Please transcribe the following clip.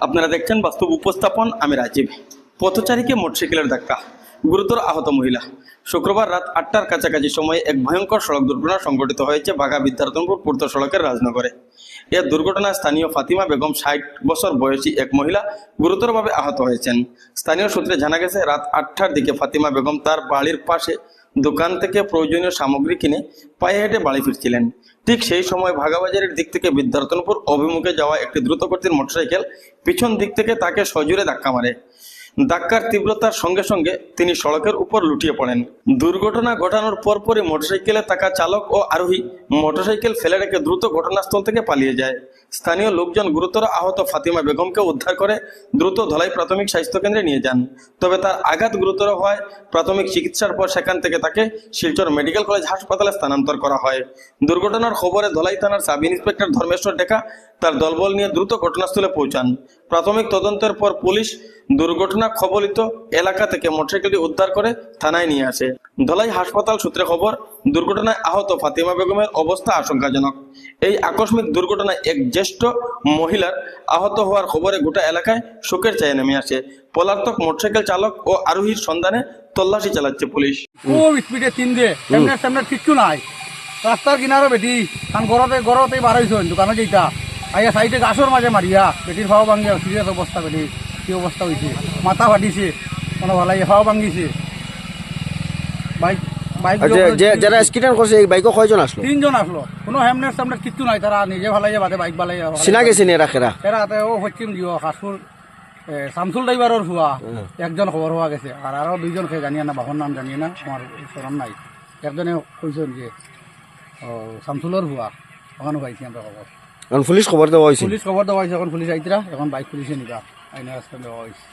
আপনারা দেখছেন বাস্তব উপস্থাপন, আমি রাজীব। পথচারীকে মোটরসাইকেলের ধাক্কা, গুরুতর আহত মহিলা। শুক্রবার রাত আটটার কাছাকাছি সময়ে এক ভয়ঙ্কর সড়ক দুর্ঘটনা সংঘটিত হয়েছে বাঘা বিদ্যারতনপুর পূর্ত সড়কের রাজনগরে। এ দুর্ঘটনায় স্থানীয় ফাতিমা বেগম ষাট বছর বয়সী এক মহিলা গুরুতরভাবে আহত হয়েছেন। স্থানীয় সূত্রে জানা গেছে, রাত আটটার দিকে ফাতিমা বেগম তার বাড়ির পাশে দোকান থেকে প্রয়োজনীয় সামগ্রী কিনে পায়ে হেঁটে বাড়ি ফিরছিলেন। ঠিক সেই সময় ভাগাবাজারের দিক থেকে বিদ্যার্থনপুর অভিমুখে যাওয়া একটি দ্রুতগতির মোটরসাইকেল পিছন দিক থেকে তাকে সজোরে ধাক্কা মারে। ধাক্কার তীব্রতার সঙ্গে সঙ্গে তিনি সড়কের উপর লুটিয়ে পড়েন। দুর্ঘটনা ঘটানোর পরপরই মোটরসাইকেলে থাকা চালক ও আরোহী মোটরসাইকেল ফেলে রেখে দ্রুত ঘটনাস্থল থেকে পালিয়ে যায়। স্থানীয় লোকজন গুরুতর আহত ফাতিমা বেগমকে উদ্ধার করে দ্রুত ধলাই প্রাথমিক স্বাস্থ্য কেন্দ্রে নিয়ে যান। তবে তার আঘাত গুরুতর হওয়ায় প্রাথমিক চিকিৎসার পর সেখান থেকে তাকে শিলচর মেডিকেল কলেজ হাসপাতালে স্থানান্তর করা হয়। দুর্ঘটনার খবরে ধলাই থানার সাব ইন্সপেক্টর ধর্মেশ্বর ডেকা তার দলবল নিয়ে দ্রুত ঘটনাস্থলে পৌঁছান। প্রাথমিক তদন্তের পর পুলিশ দুর্ঘটনা খবলিত এলাকা থেকে মোটরসাইকেলটি উদ্ধার করে থানায় নিয়ে আসে। ধলাই হাসপাতাল সূত্রে খবর, দুর্ঘটনায় আহত ফাতিমা বেগমের অবস্থা আশঙ্কাজনক। এই আকস্মিক দুর্ঘটনায় এক জ্যেষ্ঠ মহিলার আহত হওয়ার খবরে গোটা এলাকায় শোকের ছায়া নেমে আসে। পলাতক মোটরসাইকেল চালক ও আরোহীর সন্ধানে তল্লাশি চালাচ্ছে পুলিশ। কিচ্ছু নাই। রাস্তার কিনারও বেটি, কারণ ঘরতে ঘরতে বার হয়েছেন দোকানে যেটা আইয়া সাইডে গাছর মাঝে মারিয়া, বেটির ফাও ভাঙিয়া, সিরিয়াস অবস্থা বেটি। কি অবস্থা হয়েছে মাথা ফাটিছে কোনো ভালাই ফাও ভাঙিছে। বাইক বাইক যে- যে যারা স্কিটার করছে এই বাইকও কয়জন আসলো? তিনজন আসলো। কোনো হেমনেট সামনেট কিচ্ছু নাই তারা নিজে ভালাইয়া বাদে বাইক বালাইয়া চিনা গেছে নি এরা খেরা এরা ও পশ্চিম দিও হাসপুর শামসুল ড্রাইভারের হুয়া একজন খবর হওয়া গেছে। আর আরও দুইজন খেয়ে জানিয়ে না বাবার নাম জানিয়ে না আমার স্মরণ নাই। একজনে কইছেন যে ও শামসুলের হুয়া ওখানে পাইছি আমরা খবর কারণ পুলিশ খবর দেওয়া হয়েছে পুলিশ খবর দেওয়া হয়েছে এখন পুলিশ আইতরা এখন বাইক পুলিশে নিবা। আইনে রাস্তা দেওয়া হয়েছে